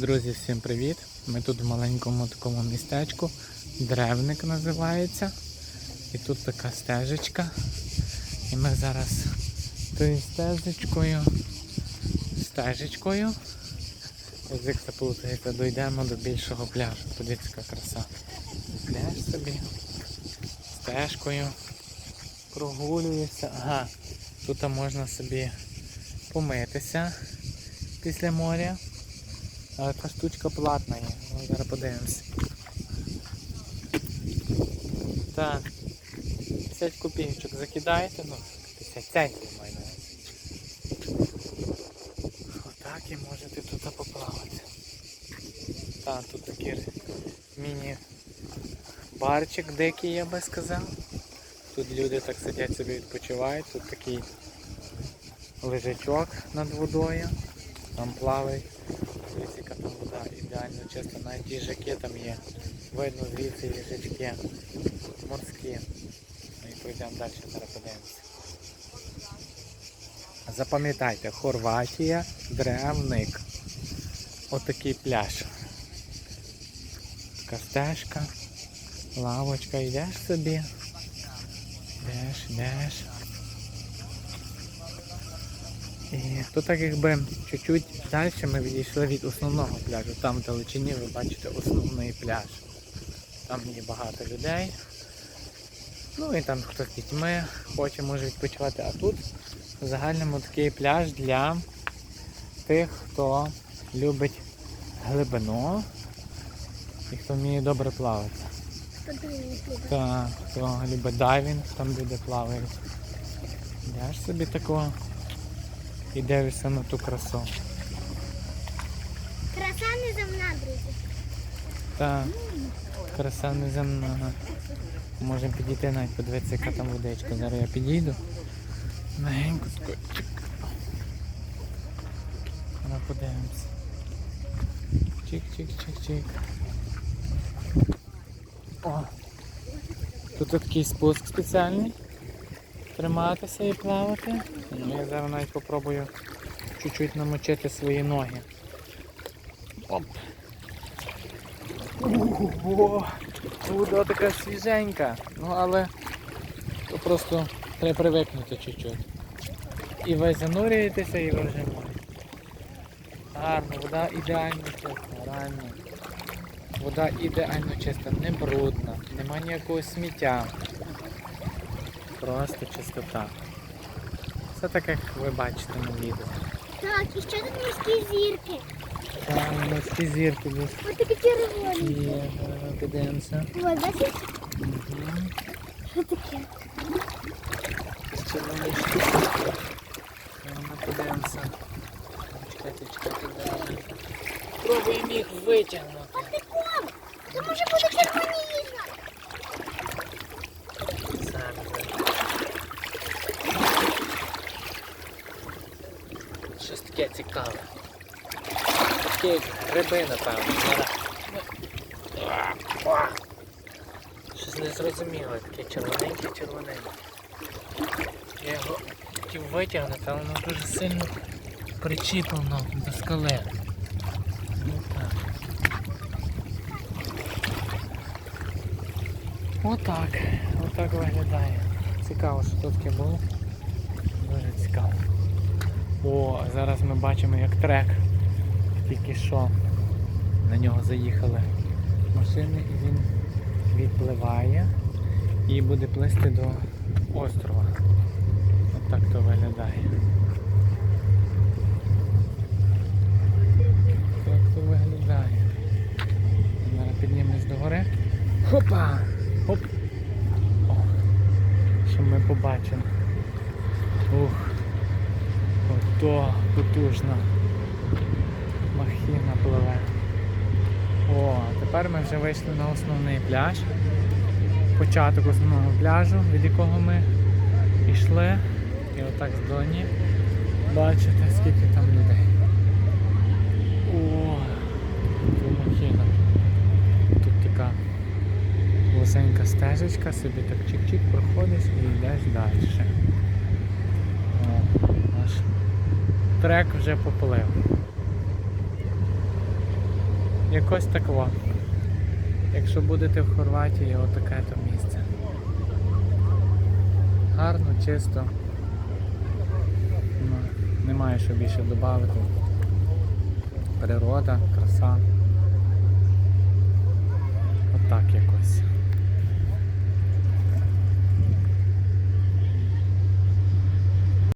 Друзі, всім привіт! Ми тут в маленькому такому містечку. Древник називається. І тут така стежечка. І ми зараз тою стежечкою, стежечкою, язик заплутається, дійдемо до більшого пляжу. Подивіться, яка краса. Йдеш собі стежкою, прогулюєшся. Ага, тут можна собі помитися після моря. Але та штучка платна є. Ну, зараз подивимося. Так. 50 копійочок закидаєте, ну, 50 центів маю. Отак і можете тут поплавати. Так, тут такий міні-барчик дикий, я би сказав. Тут люди так сидять собі відпочивають, тут такий лежачок над водою, там плавають. Яка там вода ідеально чиста, навіть їжаки там є. Видно звідси їжачки морські. Ну і пройдемо далі, зараз подивимося. Запам'ятайте, Хорватія, Древник. Отакий пляж. Така стежка, лавочка, йдеш собі. Йдеш, йдеш. І то так якби чуть-чуть далі ми відійшли від основного пляжу. Там в далечині ви бачите основний пляж. Там є багато людей. Ну і там хто з дітьми хоче, може відпочивати. А тут в загальному такий пляж для тих, хто любить глибину і хто вміє добре плавати. Так, хто любить дайвінг, там люди плавають. Йдеш собі такого і дивишся на ту красу. Краса неземна, друзі. Так, краса неземна. Можемо підійти навіть подивитися, яка там водичка. Зараз я підійду. Легенько тако, чик. Ну, подивимося. Чик-чик-чик-чик. О! Тут такий спуск спеціальний. Триматися і плавати. Ну, Я зараз навіть попробую чуть-чуть намочити свої ноги. Оп! Ого! Вода така свіженька. Ну але то просто треба привикнути чуть-чуть. І ви занурюєтеся і ви вже. Гарно, вода ідеально чиста, реально. Вода ідеально чиста, не брудна, нема ніякого сміття. Просто чистота. Все так, як ви бачите на відео. Так, і ще тут морські зірки. Там морські зірки десь Ось такі червоні. є. Зараз Подивимося. Ось, бачиш, що таке? Червоні штуки. Подивимося. Чекайте, чекайте. Пробуємо їх витягнути. А Ком! Це може бути червоніша. Таке цікаве. Таке як гриби, напевно. Щось незрозуміле, таке червоненьке, червоненьке. Я його хотів витягнути, але воно дуже сильно причіплено до скали. Так. Отак. Отак виглядає. Цікаво, що тут таке було. Дуже цікаво. О, зараз ми бачимо як трек. Тільки що на нього заїхали машини і він відпливає і буде плисти до острова. Отак то виглядає. Так то виглядає. Зараз піднімемось до гори. Хопа! Хоп! О, що ми побачимо. Ух! Ото потужна махіна пливе. О, тепер ми вже вийшли на основний пляж. Початок основного пляжу, від якого ми йшли. І отак з доні бачите, скільки там людей. О, тут махіна. Тут така вузенька стежечка, собі так чик-чик проходиш і йдеш далі. О, наш трек вже поплив. якось таково. Якщо будете в Хорватії, отаке то місце. Гарно, чисто. Ну, немає що більше додати. Природа, краса. Отак якось.